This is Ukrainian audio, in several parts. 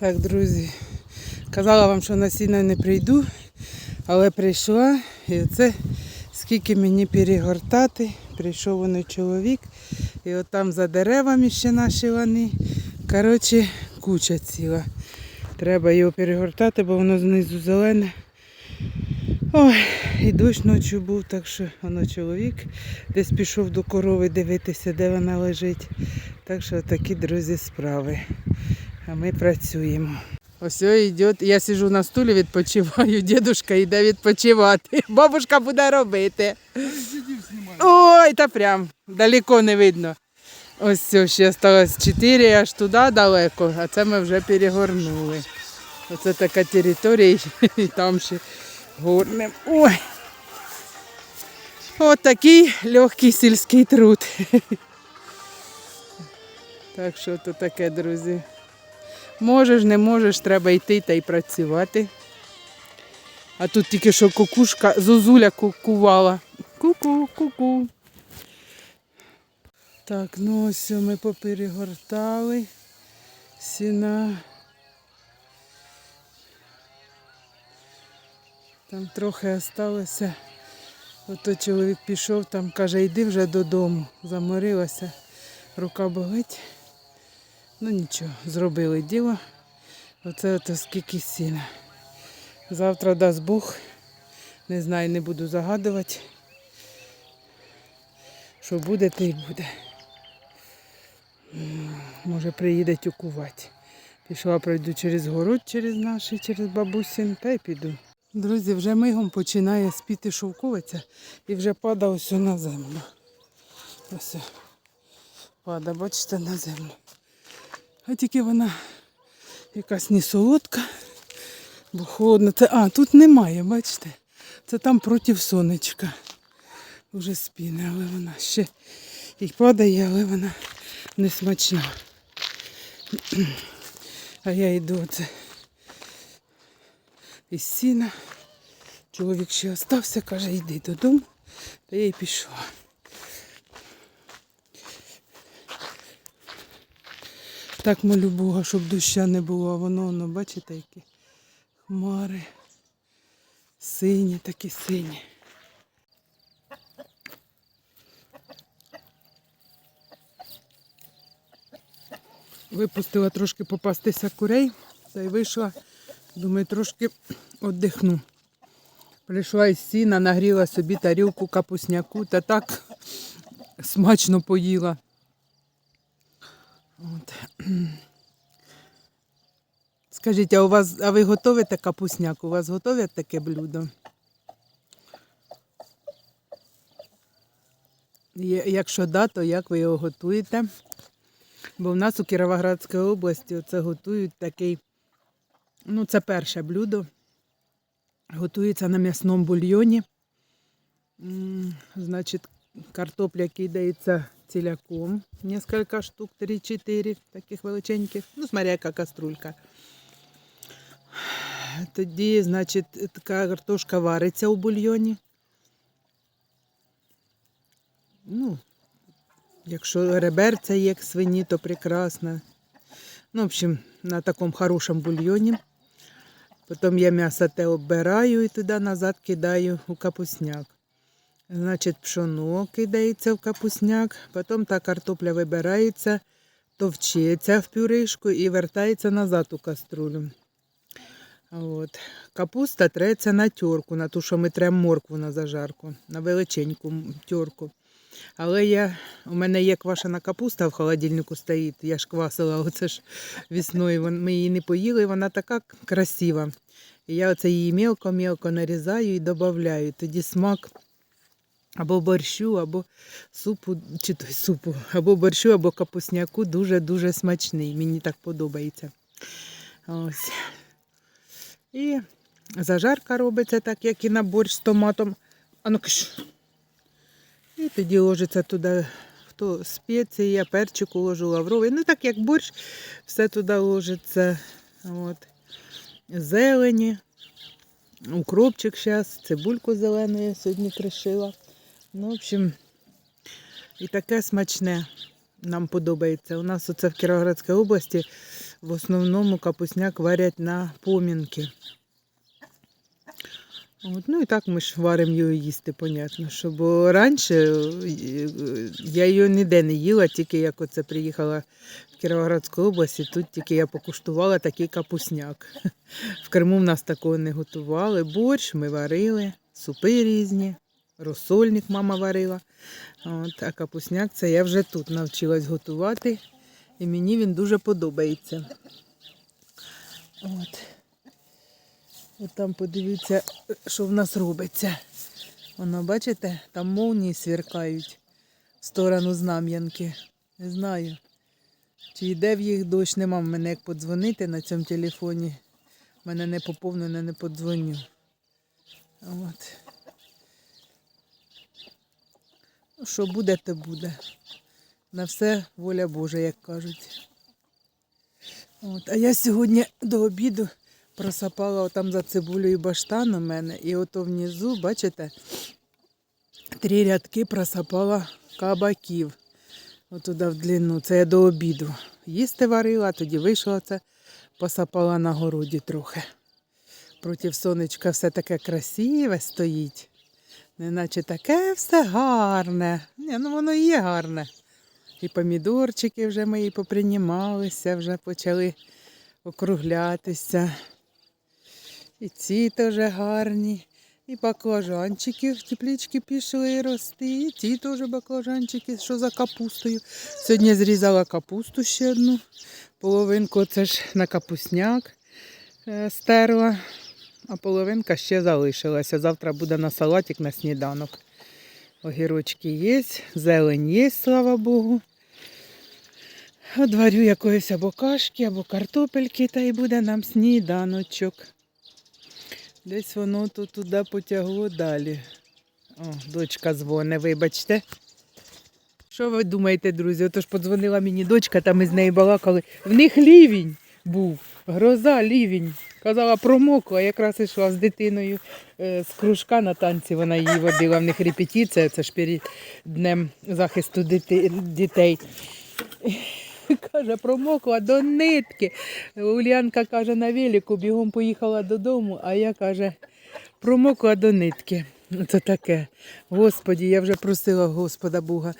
Так, друзі, казала вам, що на сіно не прийду, але прийшла. І оце скільки мені перегортати. Прийшов вони чоловік. І от там за деревами ще наші лани. Коротше, куча ціла. Треба його перегортати, бо воно знизу зелене. Ой, і дощ ночі був, так що воно чоловік десь пішов до корови дивитися, де вона лежить. Так що такі, друзі, справи. А ми працюємо. Ось йде, я сиджу на стулі, відпочиваю, дідушка йде відпочивати. Бабушка буде робити. Ой, та прям далеко не видно. Ось все, ще залишилось 4 аж туди далеко, а це ми вже перегорнули. Оце така територія, і там ще горнем. Ой. От такий легкий сільський труд. Так що то таке, друзі. Можеш, не можеш, треба йти та й працювати. А тут тільки що кукушка, зозуля кукувала. Ку-ку, ку-ку. Так, ну ось ми поперегортали. Сіна. Там трохи осталося. Ото чоловік пішов, там каже, йди вже додому. Заморилася, рука болить. Ну нічого, зробили діло. Оце ото скільки сіна. Завтра дасть Бог. Не знаю, не буду загадувати. Що буде, то й буде. Може приїде тюкувати. Пішла, пройду через город, через наші, через бабусін, та й піду. Друзі, вже мигом починає спіти шовковиця і вже падає ось на землю. Ось пада, бачите, на землю. А тільки вона якась не солодка, бо холодно. Це, а, тут немає, бачите? Це там проти сонечка. Вже спіне, але вона ще і падає, але вона не смачна. А я йду оце із сіна. Чоловік ще остався, каже, йди додому, та я й пішла. Так молю Бога, щоб доща не було, а воно, воно, бачите, які хмари. Сині, такі сині. Випустила трошки попастися курей, та й вийшла, думаю, трошки віддихну. Прийшла із сіна, нагріла собі тарілку капусняку та так смачно поїла. Скажіть, а у вас, а ви готуєте капусняк? У вас готовять таке блюдо? Якщо да, то як ви його готуєте? Бо в нас у Кіровоградській області оце готують такий, ну це перше блюдо. Готується на м'ясному бульйоні. Значить, картопля кидається ціляком. Несколько штук, 3-4 таких величеньких. Ну, смотря яка каструлька. Тоді, значить, така картошка вариться у бульйоні. Ну, якщо реберця є як свині, то прекрасно. Ну, в общем, на такому хорошому бульйоні. Потім я м'ясо те оббираю і туди назад кидаю у капусняк. Значить, пшоно кидається в капусняк, потім та картопля вибирається, товчеться в пюришку і вертається назад у каструлю. От. Капуста треться на тьорку, на ту, що ми тремо моркву на зажарку, на величеньку тьорку. Але я, у мене є квашена капуста в холодильнику стоїть, я ж квасила оце ж весною, ми її не поїли, вона така красива. І я оце її мелко-мелко нарізаю і додаю. Тоді смак або борщу, або супу, чи той супу, або борщу, або капусняку дуже-дуже смачний. Мені так подобається. Ось. І зажарка робиться так, як і на борщ з томатом. А ну кш. І тоді ложиться туди хто спеції, я перчику ложу лавровий. Ну так як борщ, все туди ложиться. От. Зелені, укропчик зараз, цибульку зелену я сьогодні кришила. Ну, в общем, і таке смачне нам подобається. У нас оце в Кіровоградській області в основному капусняк варять на помінки. От, ну і так ми ж варимо його їсти, понятно. Що, бо раніше е, я її ніде не їла, тільки як оце приїхала в Кіровоградську область, і тут тільки я покуштувала такий капусняк. В Криму в нас такого не готували. Борщ ми варили, супи різні, розсольник мама варила. От, а капусняк це я вже тут навчилась готувати, і мені він дуже подобається. От. От там подивіться, що в нас робиться. Воно, бачите, там молнії сверкають в сторону знам'янки. Не знаю. Чи йде в їх дощ, нема в мене як подзвонити на цьому телефоні. В мене не поповнено, не подзвоню. От. Ну, що буде, то буде. На все воля Божа, як кажуть. От. А я сьогодні до обіду просапала там за цибулею баштан у мене, і ото внизу, бачите, три рядки просапала кабаків. Отуди в длину. Це я до обіду. Їсти варила, тоді вийшла це, посапала на городі трохи. Проти сонечка все таке красиве стоїть. Неначе таке все гарне. Ні, ну воно і є гарне. І помідорчики вже мої попринімалися, вже почали округлятися. І ці теж гарні. І баклажанчики в теплички пішли рости. І ті теж баклажанчики, що за капустою. Сьогодні зрізала капусту ще одну. Половинку це ж на капусняк е, стерла, а половинка ще залишилася. Завтра буде на салатик на сніданок. Огірочки є, зелень є, слава Богу. Одварю якоїсь або кашки, або картопельки, та й буде нам сніданочок. Десь воно тут туди потягло далі. О, дочка дзвоне, вибачте. Що ви думаєте, друзі? Отож подзвонила мені дочка, та ми з нею балакали. В них лівень був, гроза, лівень. Казала, промокла, якраз йшла з дитиною е, з кружка на танці, вона її водила, в них репетиція, це ж перед днем захисту дітей. Каже, промокла до нитки. Улянка каже, на велику бігом поїхала додому, а я каже, промокла до нитки. Це таке. Господі, я вже просила Господа Бога.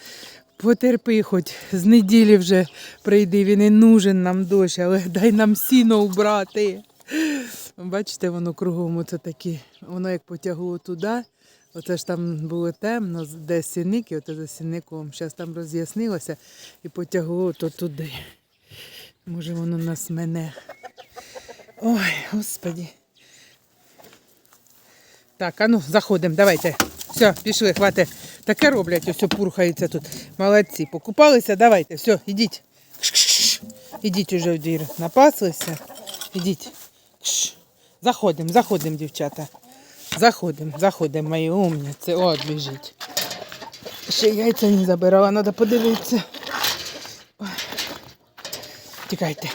Потерпи хоч з неділі вже прийди, він і нужен нам дощ, але дай нам сіно убрати. Бачите, воно кругом оце такі, воно як потягло туди. Оце ж там було темно, де сіники, оце за сінником. Зараз там роз'яснилося і потягло то туди. Може воно нас мене. Ой, господі. Так, а ну, заходимо, давайте. Все, пішли, хватить. Таке роблять, ось пурхаються тут. Молодці. Покупалися, давайте, все, ідіть. Ідіть уже в двір. Напаслися. Ідіть. Заходимо, заходимо, дівчата. Заходимо, заходимо, мої умниці. О, біжить. Ще яйця не забирала, треба подивитися. Тікайте.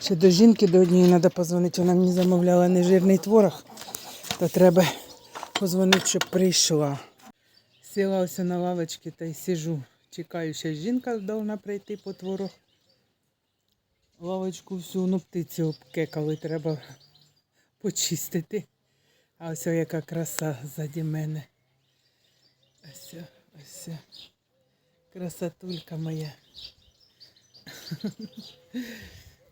Ще до жінки до однієї треба позвонити. Вона мені замовляла нежирний творог, то треба позвонити, щоб прийшла. Сіла ось на лавочці та й сижу. Чекаю, ще жінка повинна прийти по творог. Лавочку всю, ну птиці обкекали, треба почистити. А ось яка краса ззаді мене. Ось, ось. Красотулька моя.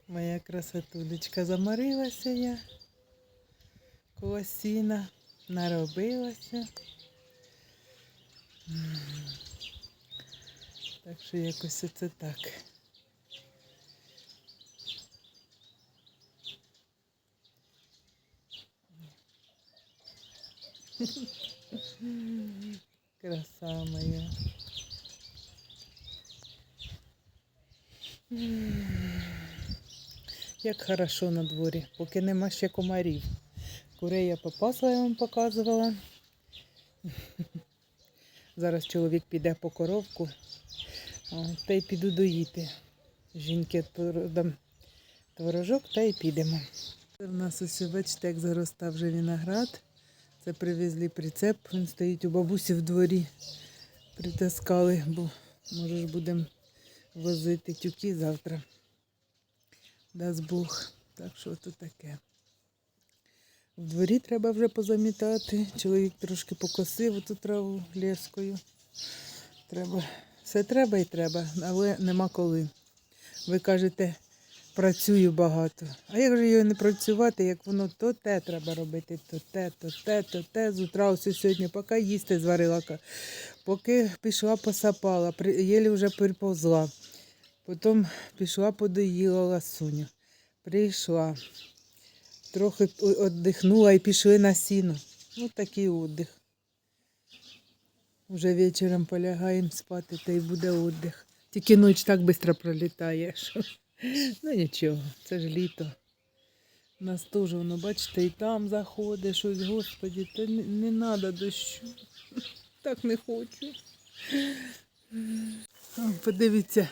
Моя красотулечка. Заморилася я. Колосіна наробилася. Так що якось оце так. Краса моя. Як хорошо на дворі, поки нема ще комарів. Курей я попасла, я вам показувала. Зараз чоловік піде по коровку, та й піду доїти. Жінки продам творожок та й підемо. В нас ось, бачите, як заростав вже виноград. Це привезли прицеп, він стоїть у бабусі в дворі. Притаскали, бо Може ж будемо возити тюки завтра. Дасть Бог. Так що то таке. В дворі треба вже позамітати. Чоловік трошки покосив ту траву лескою. Треба. Все треба і треба, але нема коли. Ви кажете, працюю багато. А як же його не працювати, як воно то те треба робити, то те, то те, то те. З утра ось сьогодні, поки їсти зварила, поки пішла посапала, єлі вже приповзла. Потім пішла подоїла ласуню. Прийшла. Трохи віддихнула і пішли на сіно. Ну, такий віддих. Вже вечором полягаємо спати, та й буде віддих. Тільки ніч так швидко пролітає. Що... Ну нічого, це ж літо. У нас теж, воно, бачите, і там заходить щось, господі, та не, треба дощу. Так не хочу. Подивіться,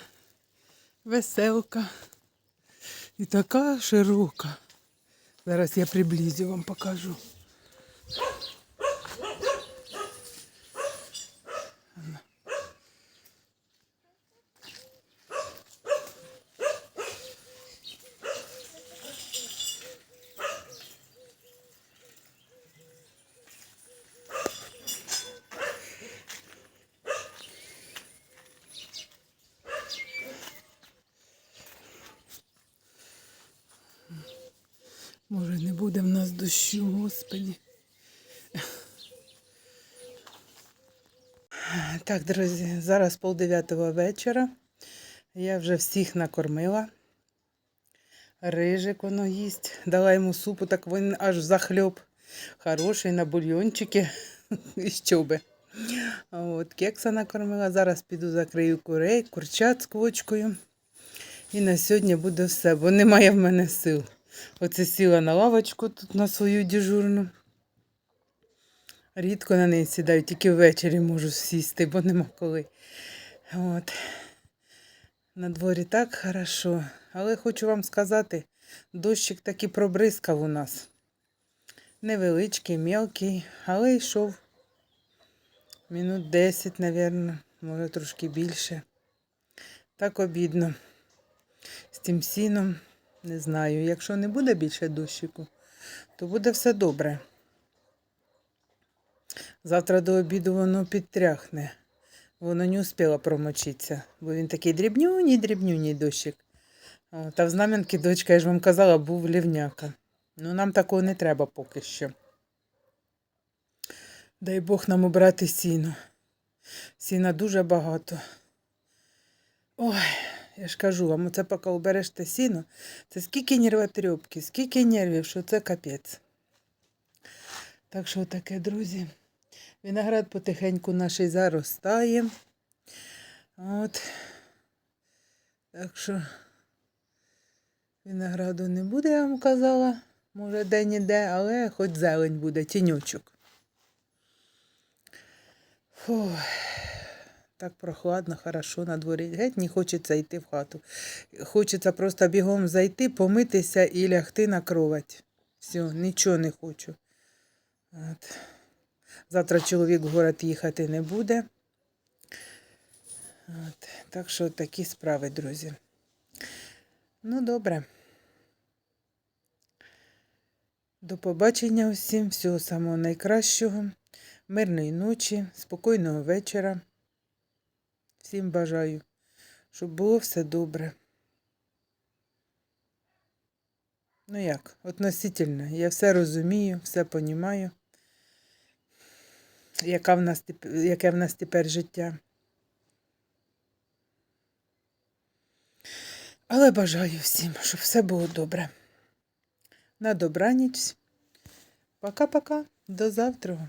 веселка. І така широка. Зараз я приблизю вам покажу. Може, не буде в нас дощу, господі. Так, друзі, зараз полдев'ятого вечора. Я вже всіх накормила. Рижик воно їсть. Дала йому супу, так він аж захльоп. Хороший на бульйончики і щоби. От, кекса накормила. Зараз піду закрию курей, курчат з квочкою. І на сьогодні буде все, бо немає в мене сил. Оце сіла на лавочку тут на свою дежурну. Рідко на неї сідаю, тільки ввечері можу сісти, бо нема коли. От. На дворі так хорошо. Але хочу вам сказати, дощик таки пробризкав у нас. Невеличкий, мелкий, але йшов. Минут 10, мабуть, може трошки більше. Так обідно. З тим сіном. Не знаю. Якщо не буде більше дощику, то буде все добре. Завтра до обіду воно підтряхне. Воно не успіло промочитися, бо він такий дрібнюній, дрібнюній дощик. Та в знам'янки дочка, я ж вам казала, був лівняка. Ну нам такого не треба поки що. Дай Бог нам обрати сіно. Сіна дуже багато. Ой, я ж кажу вам, оце поки обереш те сіно, це скільки нервотрепки, скільки нервів, що це капець. Так що таке, друзі. Виноград потихеньку наш заростає. От. Так що винограду не буде, я вам казала. Може, де-ніде, але хоч зелень буде, тінючок. Фух. Так прохладно, хорошо на дворі. Геть не хочеться йти в хату. Хочеться просто бігом зайти, помитися і лягти на кровать. Все, нічого не хочу. От. Завтра чоловік в город їхати не буде. От. Так що такі справи, друзі. Ну, добре. До побачення усім, всього самого найкращого, мирної ночі, спокійного вечора. Всім бажаю, щоб було все добре. Ну як, относительно, я все розумію, все понімаю, яка в нас, яке в нас тепер життя. Але бажаю всім, щоб все було добре. На добраніч. Пока-пока. До завтра.